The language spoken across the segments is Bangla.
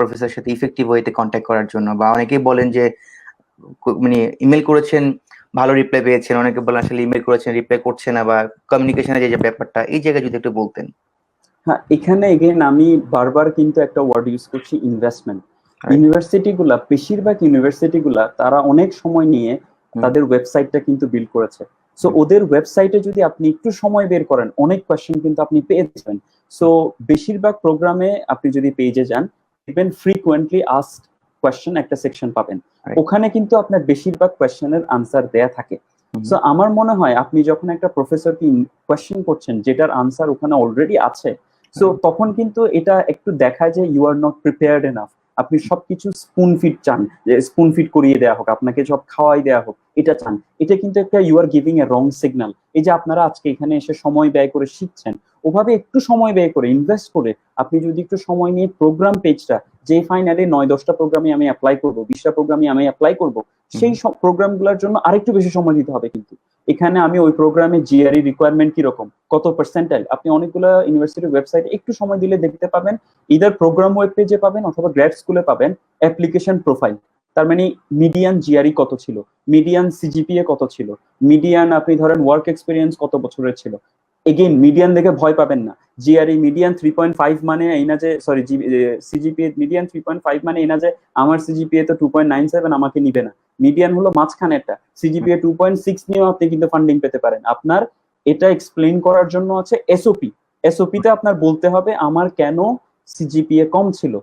প্রফেসরের সাথে ইফেক্টিভ ওয়েতে কন্ট্যাক্ট করার জন্য বা অনেকেই বলেন যে মানে ইমেল করেছেন ভালো রিপ্লাই পেয়েছেন অনেকে বলেন আসলে ইমেল করেছেন রিপ্লাই করছে না বা কমিউনিকেশনের যে যে ব্যাপারটা এই জায়গায় যদি একটু বলতেন। হ্যাঁ এখানে এগেন আমি বারবার কিন্তু একটা ওয়ার্ড ইউজ করছি ইনভেস্টমেন্ট Right. ইউনিভার্সিটি গুলা বেশিরভাগ ইউনিভার্সিটি গুলা তারা অনেক সময় নিয়ে তাদের ওয়েবসাইটটা কিন্তু বিল্ড করেছে। সো ওদের ওয়েবসাইটে যদি আপনি একটু সময় বের করেন অনেক কোয়েশ্চেন কিন্তু আপনি পেয়ে যাবেন। সো বেশিরভাগ প্রোগ্রামে আপনি যদি পেজে যান ফ্রিকুয়েন্টলি আস্ক কোয়েশ্চেন একটা সেকশন পাবেন। ওখানে কিন্তু আপনার বেশিরভাগ কোয়েশ্চেনের আনসার দেয়া থাকে। সো আমার মনে হয় আপনি যখন একটা প্রফেসরকে কোয়েশ্চেন করছেন যেটার আনসার ওখানে অলরেডি আছে সো তখন কিন্তু এটা একটু দেখায় যে you are not prepared enough আপনি সবকিছু স্পুন ফিট চান যে স্পুন ফিট করিয়ে দেওয়া হোক আপনাকে সব খাওয়াই দেওয়া হোক এটা চান। এটা কিন্তু একটা you are giving a wrong signal এই যে আপনারা আজকে এখানে এসে সময় ব্যয় করে শিখছেন ওভাবে একটু সময় ব্যয় করে ইনভেস্ট করে আপনি যদি একটু সময় নিয়ে প্রোগ্রাম পেজটা যে ফাইনালি নয় দশটা প্রোগ্রামে আমি অ্যাপ্লাই করব বিশটা প্রোগ্রামে আমি অ্যাপ্লাই করব সেই সব প্রোগ্রামগুলোর জন্য আরেকটু বেশি সময় দিতে হবে কিন্তু। এখানে আমি ওই প্রোগ্রামে জিআরই রিকোয়ারমেন্ট কীরকম কত পার্সেন্টাইল আপনি অনেকগুলো ইউনিভার্সিটির ওয়েবসাইটে একটু সময় দিলে দেখতে পাবেন ইদার প্রোগ্রাম ওয়েব পেজে পাবেন অথবা গ্র্যাড স্কুলে পাবেন অ্যাপ্লিকেশন প্রোফাইল তার মানে মিডিয়ান জিআরই কত ছিল? মিডিয়ান সিজিপিএ কত ছিল? মিডিয়ান আপনি ধরেন ওয়ার্ক এক্সপিরিয়েন্স কত বছরের ছিল? এগেইন মিডিয়ান দেখে ভয় পাবেন না। GRE median three point five মানে এই না যে sorry CGPA median three point five মানে এই না যে আমার সিজিপিএ তো টু পয়েন্ট নাইন সেভেন আমাকে নিবে না। মিডিয়ান হলো মাঝখানে একটা। সিজিপিএ টু পয়েন্ট সিক্স নিয়েও আপনি কিন্তু ফান্ডিং পেতে পারেন। আপনার এটা এক্সপ্লেন করার জন্য আছে এসওপি এসওপিতে আপনার বলতে হবে আমার কেন সিজিপিএ কম ছিল?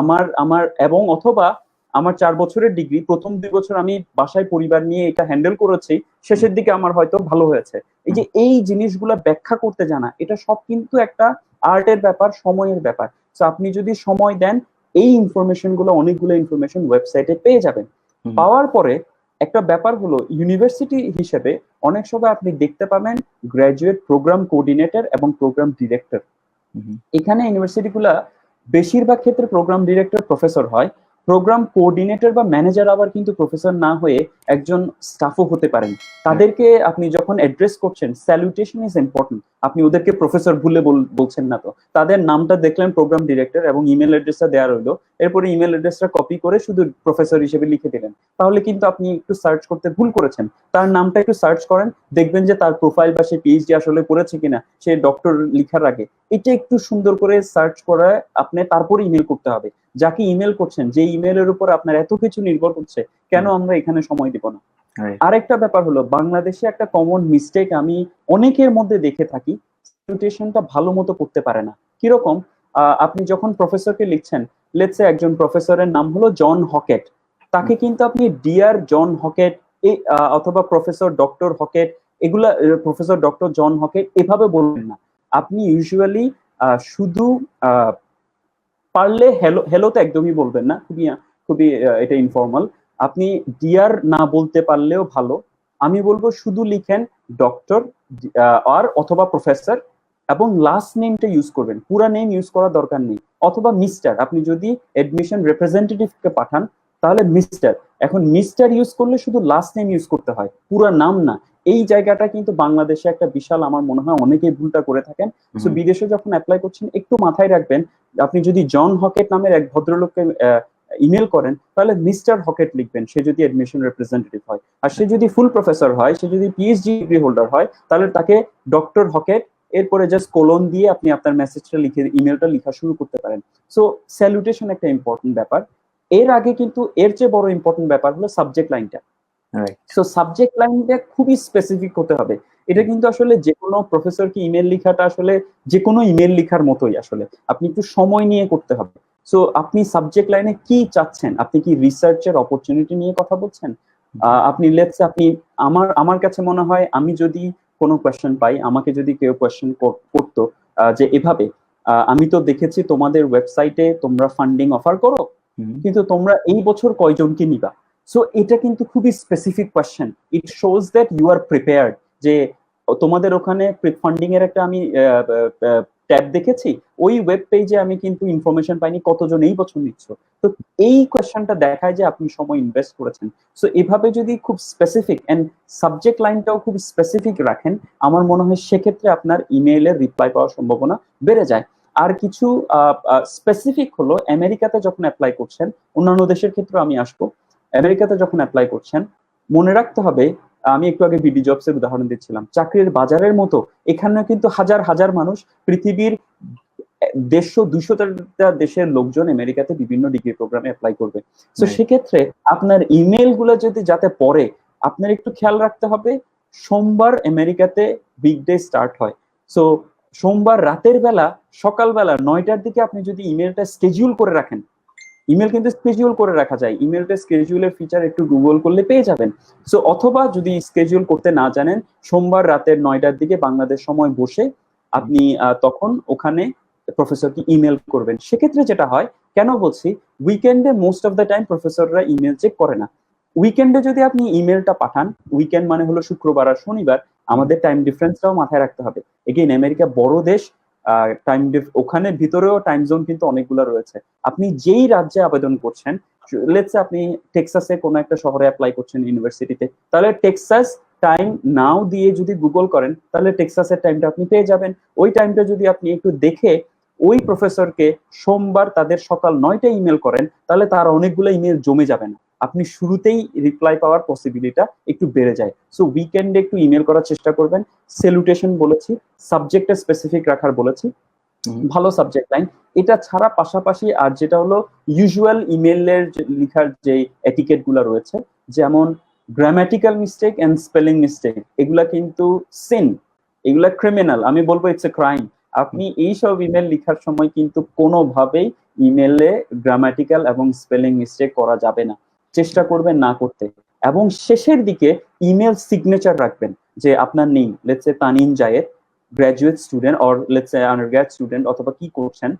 আমার আমার এবং অথবা আমার চার বছরের ডিগ্রি প্রথম দুই বছর আমি বাসায় পরিবার নিয়ে এটা হ্যান্ডেল করেছি শেষের দিকে আমার হয়তো ভালো হয়েছে। এই যে এই জিনিসগুলা ব্যাখ্যা করতে জানা এটা সব কিন্তু একটা আর্টের ব্যাপার সময়ের ব্যাপার। তো আপনি যদি সময় দেন এই ইনফরমেশনগুলো অনেকগুলো ইনফরমেশন ওয়েবসাইটে পেয়ে যাবেন। পাওয়ার পরে একটা ব্যাপার হলো ইউনিভার্সিটি হিসেবে অনেক সময় আপনি দেখতে পাবেন গ্র্যাজুয়েট প্রোগ্রাম কোঅর্ডিনেটর এবং প্রোগ্রাম ডিরেক্টর। এখানে ইউনিভার্সিটিগুলা বেশিরভাগ ক্ষেত্রে প্রোগ্রাম ডিরেক্টর প্রফেসর হয়। প্রোগ্রাম কোঅর্ডিনেটর বা ম্যানেজার আবার কিন্তু প্রফেসর না হয়ে একজন স্টাফও হতে পারেন। তাদেরকে আপনি যখন অ্যাড্রেস করছেন স্যালুটেশন ইজ ইম্পর্টেন্ট আপনি ওদেরকে প্রফেসর ভুলে বলছেন না তো। তাদের নামটা দেখলেন প্রোগ্রাম ডিরেক্টর এবং ইমেল অ্যাড্রেসটা দেওয়া রইল। এরপরে ইমেল অ্যাড্রেসটা কপি করে শুধু প্রফেসর হিসেবে লিখে দিলেন। তাহলে কিন্তু আপনি একটু সার্চ করতে ভুল করেছেন। তার নামটা একটু সার্চ করেন, দেখবেন যে তার প্রোফাইল বা সে পিএইচডি আসলে করেছে কিনা, সে ডক্টর লিখার আগে। এটা একটু সুন্দর করে সার্চ করে আপনি তারপরে ইমেল করতে হবে। যাকে ইমেল করছেন যে ইমেলের উপর আপনার এত কিছু নির্ভর করছে কেন আমরা এখানে সময় দিব না? আরেকটা ব্যাপার হলো বাংলাদেশে একটা কমন মিস্টেক আমি অনেকের মধ্যে দেখে থাকি ভালো মতো করতে পারে না। কীরকম? আপনি যখন প্রফেসরকে লিখছেন লেটসে একজন প্রফেসরের নাম হলো জন হকেট। তাকে কিন্তু আপনি ডিয়ার জন হকেট অথবা প্রফেসর ডক্টর হকেট এগুলা প্রফেসর ডক্টর জন হকেট এভাবে বলবেন না। আপনি ইউজুয়ালি শুধু আহ, পারলে হ্যালো হ্যালো তো একদমই বলবেন না। খুবই খুবই এটা ইনফর্মাল আপনি ডিয়ার না বলতে পারলেও ভালো। আমি বলব শুধু লিখেন ডক্টর আর অথবা প্রফেসর এবং লাস্ট নেমটা ইউজ করবেন। পুরা নেম ইউজ করার দরকার নেই। অথবা মিস্টার আপনি যদি অ্যাডমিশন রিপ্রেজেন্টেটিভকে পাঠান তাহলে মিস্টার এখন মিস্টার ইউজ করলে শুধু লাস্ট নেম ইউজ করতে হয় পুরা নাম না। এই জায়গাটা কিন্তু বাংলাদেশে একটা বিশাল আমার মনে হয় অনেকেই ভুলটা করে থাকেন। সো বিদেশে যখন অ্যাপ্লাই করছেন একটু মাথায় রাখবেন আপনি যদি জন হকেট নামের এক ভদ্রলোককে ইমেল করেন তাহলে মিস্টার হকেট লিখবেন সে যদি অ্যাডমিশন রিপ্রেজেন্টেটিভ হয়। আর সে যদি ফুল প্রফেসর হয় সে যদি পিএইচডি ডিগ্রি হোল্ডার হয় তাহলে তাকে ডক্টর হকেট এরপরে জাস্ট কোলন দিয়ে আপনি আপনার মেসেজটা লিখে ইমেলটা লেখা শুরু করতে পারেন। সো স্যালুটেশন একটা ইম্পর্টেন্ট ব্যাপার। এর আগে কিন্তু এর চেয়ে বড় ইম্পর্টেন্ট ব্যাপার হলো সাবজেক্ট লাইনটা. সো সাবজেক্ট লাইনটা খুবই স্পেসিফিক হতে হবে। এটা কিন্তু আসলে যে কোনো প্রফেসরকে ইমেল লেখাটা আসলে যে কোনো ইমেল লেখার মতোই আসলে। আপনি একটু সময় নিয়ে করতে হবে। সো আপনি সাবজেক্ট লাইনে কি চাচ্ছেন? আপনি কি রিসার্চের অপরচুনিটি নিয়ে কথা বলছেন? আপনি লেটস আপনি আমার আমার কাছে মনে হয় আমি যদি কোনো কোয়েশ্চেন পাই আমাকে যদি কেউ কোয়েশ্চেন করতো যে এভাবে আহ, আমি তো দেখেছি তোমাদের ওয়েবসাইটে তোমরা ফান্ডিং অফার করো। কিন্তু তোমরা এই বছর কয়জনকে নিবা? সো এটা কিন্তু খুবই specific question it shows that you are prepared যে, তোমাদের ওখানে ফান্ডিং এর একটা আমি ট্যাব দেখেছি। ওই ওয়েব পেজে আমি কিন্তু ইনফরমেশন পাইনি কতজন এই বছর নিচ্ছ। তো, এই কোয়েশ্চেনটা দেখায় যে আপনি সময় ইনভেস্ট করেছেন। সো এভাবে যদি খুব স্পেসিফিক এন্ড সাবজেক্ট লাইনটাও খুব স্পেসিফিক রাখেন, আমার মনে হয় সেক্ষেত্রে আপনার ইমেইলের রিপ্লাই পাওয়ার সম্ভাবনা বেড়ে যায়। আর কিছু স্পেসিফিক হলো আমেরিকাতে যখন অ্যাপ্লাই করছেন অন্যান্য দেশের ক্ষেত্রে আমি আসব আমেরিকাতে যখন অ্যাপ্লাই করছেন মনে রাখতে হবে আমি একটু আগে বিডি জবস এর উদাহরণ দিচ্ছিলাম চাকরির বাজারের মতো এখানে কিন্তু হাজার হাজার মানুষ পৃথিবীর দেড়শো দুশোটা দেশের লোকজন আমেরিকাতে বিভিন্ন ডিগ্রি প্রোগ্রামে অ্যাপ্লাই করবে। তো সেক্ষেত্রে আপনার ইমেলগুলো যদি যাতে পড়ে আপনার একটু খেয়াল রাখতে হবে সোমবার আমেরিকাতে বিগ ডে স্টার্ট হয়। সো সোমবার রাতের বেলা, সকালবেলা নয়টার দিকে আপনি যদি ইমেলটা স্কেজিউল করে রাখেন, ইমেল কিন্তু স্কেজিউল করে রাখা যায়। ইমেলটা স্কেজিউলের ফিচার একটু গুগল করলে পেয়ে যাবেন। সো অথবা যদি স্কেজিউল করতে না জানেন, সোমবার রাতের নয়টার দিকে বাংলাদেশ সময় বসে আপনি তখন ওখানে প্রফেসরকে ইমেল করবেন। সেক্ষেত্রে যেটা হয়, কেন বলছি উইকেন্ডে মোস্ট অফ দ্য টাইম প্রফেসররা ইমেল চেক করে না। উইকেন্ডে যদি আপনি ইমেলটা পাঠান উইকেন্ড মানে হলো শুক্রবার আর শনিবার আমাদের টাইম ডিফারেন্সটাও মাথায় রাখতে হবে। এগেইন আমেরিকা বড় দেশ টাইম ওখানে ভিতরেও টাইম জোন কিন্তু অনেকগুলো রয়েছে। আপনি যেই রাজ্যে আবেদন করছেন লেটসে আপনি টেক্সাসে কোনো একটা শহরে অ্যাপ্লাই করছেন ইউনিভার্সিটিতে তাহলে টেক্সাস টাইম নাও দিয়ে যদি গুগল করেন, তাহলে টেক্সাসের টাইমটা আপনি পেয়ে যাবেন। ওই টাইমটা যদি আপনি একটু দেখে ওই প্রফেসরকে সোমবার তাদের সকাল নয়টা ইমেল করেন, তাহলে তার অনেকগুলো ইমেল জমে যাবে না। আপনি শুরুতেই রিপ্লাই পাওয়ার পসিবিলিটা একটু বেড়ে যায়। সো উইকেন্ডে একটু ইমেল করার চেষ্টা করবেন। সেলুটেশন বলেছি সাবজেক্টে স্পেসিফিক রাখার বলেছি। ভালো সাবজেক্ট লাইন এটা ছাড়া পাশাপাশি আর যেটা হলো ইউজুয়াল ইমেলের লেখার যে এটিকেটগুলো রয়েছে যেমন grammatical mistake and spelling mistake এগুলা কিন্তু সিন এগুলা ক্রিমিনাল আমি বলব ইটস এ ক্রাইম আপনি এইসব ইমেল লেখার সময় কিন্তু কোনোভাবেই ইমেলে গ্রামাটিক্যাল এবং স্পেলিং মিস্টেক করা যাবে না। চেষ্টা করবেন না করতে। এবং শেষের দিকে ইমেল সিগনেচার রাখবেন যে আপনার নেই। Let's say Tanin Zayed graduate student or let's say undergrad student অথবা কি করছেন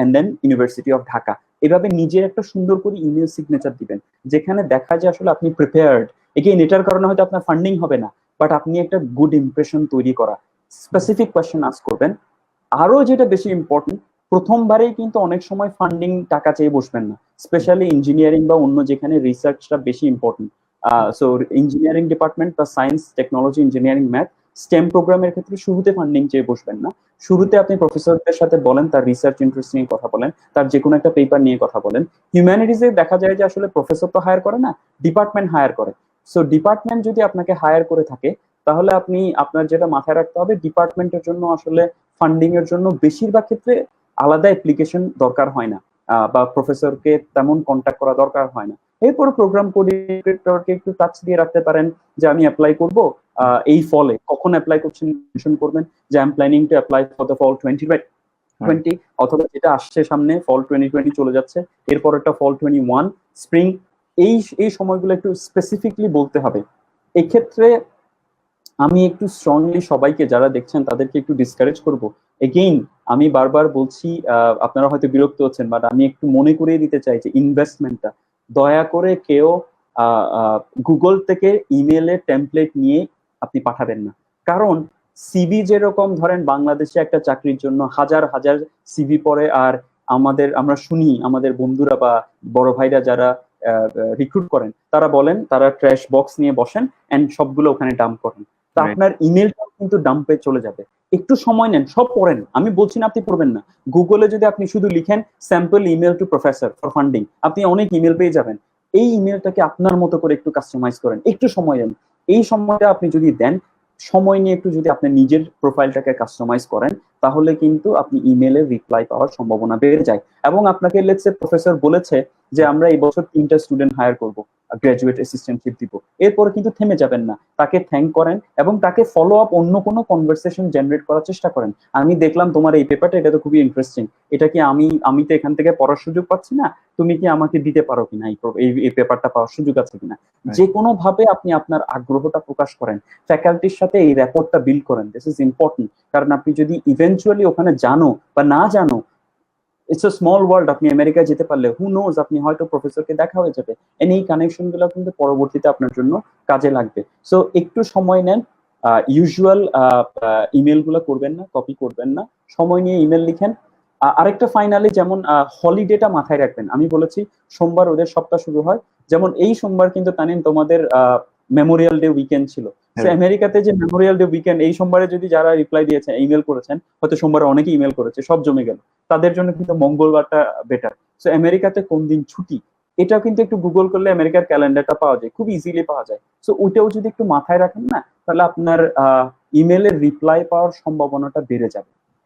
and then university of Dhaka এভাবে নিজের একটা সুন্দর করে ইমেল সিগনেচার দিবেন। যেখানে দেখা যায় আসলে আপনি প্রিপেয়ার্ড এগেইন এটার কারণে হয়তো আপনার ফান্ডিং হবে না বাট আপনি একটা গুড ইমপ্রেশন তৈরি করা। স্পেসিফিক কোয়েশ্চেন আস করবেন। আরও যেটা বেশি ইম্পর্টেন্ট প্রথমবারেই কিন্তু অনেক সময় ফান্ডিং টাকা চেয়ে বসবেন না স্পেশালি ইঞ্জিনিয়ারিং বা অন্য যেখানে রিসার্চটা বেশি ইম্পর্টেন্ট সো ইঞ্জিনিয়ারিং ডিপার্টমেন্ট বা science technology engineering math STEM প্রোগ্রামের ক্ষেত্রে শুরুতে ফান্ডিং চেয়ে বসবেন না। শুরুতে আপনি প্রফেসরদের সাথে বলেন, তার রিসার্চ ইন্টারেস্ট নিয়ে কথা বলেন, তার যে কোনো একটা পেপার নিয়ে কথা বলেন। হিউম্যানিটিজে দেখা যায় যে আসলে প্রফেসর তো হায়ার করে না ডিপার্টমেন্ট হায়ার করে। সো ডিপার্টমেন্ট যদি আপনাকে হায়ার করে থাকে, তাহলে আপনি আপনার যেটা মাথায় রাখতে হবে ডিপার্টমেন্টের জন্য আসলে ফান্ডিং এর জন্য বেশিরভাগ ক্ষেত্রে আলাদা অ্যাপ্লিকেশন দরকার হয় না বা প্রফেসরকে তেমন কন্ট্যাক্ট করা দরকার হয় না। এরপর প্রোগ্রাম কোঅর্ডিনেটরকে একটু টাচ দিয়ে রাখতে পারেন যে আমি অ্যাপ্লাই করব এই ফলে কখন অ্যাপ্লাই করছেন মেনশন করবেন যে I am planning to apply for the fall twenty twenty অথবা যেটা আসছে সামনে ফল টোয়েন্টি টোয়েন্টি চলে যাচ্ছে এরপর একটা ফল টোয়েন্টি ওয়ান স্প্রিং এই এই সময়গুলো একটু স্পেসিফিকলি বলতে হবে। এক্ষেত্রে আমি একটু স্ট্রংলি সবাইকে যারা দেখছেন তাদেরকে একটু ডিসকারেজ করব। এগেইন আমি বারবার বলছি আপনারা হয়তো বিরক্ত হচ্ছেন বাট আমি একটু মনে করিয়ে দিতে চাই যে ইনভেস্টমেন্টটা দয়া করে কেউ গুগল থেকে ইমেলের টেমপ্লেট নিয়ে আপনি পাঠাবেন না। কারণ সিভি যেরকম ধরেন বাংলাদেশে একটা চাকরির জন্য হাজার হাজার সিভি পড়ে আর আমাদের আমরা শুনি আমাদের বন্ধুরা বা বড় ভাইরা যারা রিক্রুট করেন তারা বলেন তারা ট্র্যাশ বক্স নিয়ে বসেন অ্যান্ড সবগুলো ওখানে ডাম্প করেন। তা আপনার ইমেলটা কিন্তু ডাম্পে চলে যাবে। একটু সময় নেন, সব পড়েন। আমি বলছি না আপনি পড়বেন না। গুগলে যদি আপনি শুধু লিখেন sample email to professor for funding আপনি অনেক ইমেল পেয়ে যাবেন। এই ইমেলটাকে আপনার মতো করে একটু কাস্টমাইজ করেন, একটু সময় দেন। এই সময়টা আপনি যদি দেন, সময় নিয়ে একটু যদি আপনি নিজের প্রোফাইলটাকে কাস্টমাইজ করেন, তাহলে কিন্তু আপনি ইমেলের রিপ্লাই পাওয়ার সম্ভাবনা বেড়ে যায়। এবং আপনাকে লেটসে প্রফেসর বলেছে যে, আমরা এই বছর তিনটা স্টুডেন্ট হায়ার করব। গ্রাজুয়েট অ্যাসিস্ট্যান্টশিপ দিব। এরপরে কিন্তু থেমে যাবেন না। তাকে থ্যাংক করেন এবং তাকে ফলো আপ অন্য কোনো কনভারসেশন জেনারেট করার চেষ্টা করেন। আমি দেখলাম তোমার এই পেপারটা এটা তো খুবই ইন্টারেস্টিং এটা কি আমি আমি তো এখান থেকে পড়ার সুযোগ পাচ্ছি না? তুমি কি আমাকে দিতে পারো কিনা এই এই পেপারটা পাওয়ার সুযোগ আছে কিনা? যে কোনো ভাবে আপনি আপনার আগ্রহটা প্রকাশ করেন। ফ্যাকাল্টির সাথে এই রেপোর্টটা বিল্ড করেন। দিস ইজ ইম্পর্টেন্ট কারণ আপনি যদি ইভেন্চুয়ালি ওখানে জানো বা না জানো ইটস আ স্মল ওয়ার্ল্ড আপনি আমেরিকায় যেতে পারলে হু নোজ আপনি হয়তো প্রফেসরকে দেখা হয়ে যাবে। এন্ড এই কানেকশনগুলো কিন্তু পরবর্তীতে আপনার জন্য কাজে লাগবে। সো একটু সময় নেন। ইউজুয়াল ইমেলগুলো করবেন না কপি করবেন না। সময় নিয়ে ইমেল লিখেন। আরেকটা ফাইনালি যেমন হলিডেটা মাথায় রাখবেন। আমি বলেছি, সোমবার ওদের সপ্তাহ শুরু হয়। যেমন এই সোমবার কিন্তু তানিন তোমাদের মেমোরিয়াল ডে উইকেন্ড ছিল। So, হ্যাঁ। আমেরিকাতে যে মেমোরিয়াল ডে উইকেন্ড এই সোমবারে যদি যারা রিপ্লাই দিয়েছেন ইমেল করেছেন হয়তো সোমবারে অনেকে ইমেল করেছে সব জমে গেল। তাদের জন্য কিন্তু মঙ্গলবারটা বেটার সো আমেরিকাতে কোন দিন ছুটি? এটাও কিন্তু একটু গুগল করলে আমেরিকার ক্যালেন্ডারটা পাওয়া যায় খুব ইজিলি পাওয়া যায়। সো ওইটাও যদি একটু মাথায় রাখেন না তাহলে আপনার ইমেলের রিপ্লাই পাওয়ার সম্ভাবনাটা বেড়ে যাবে।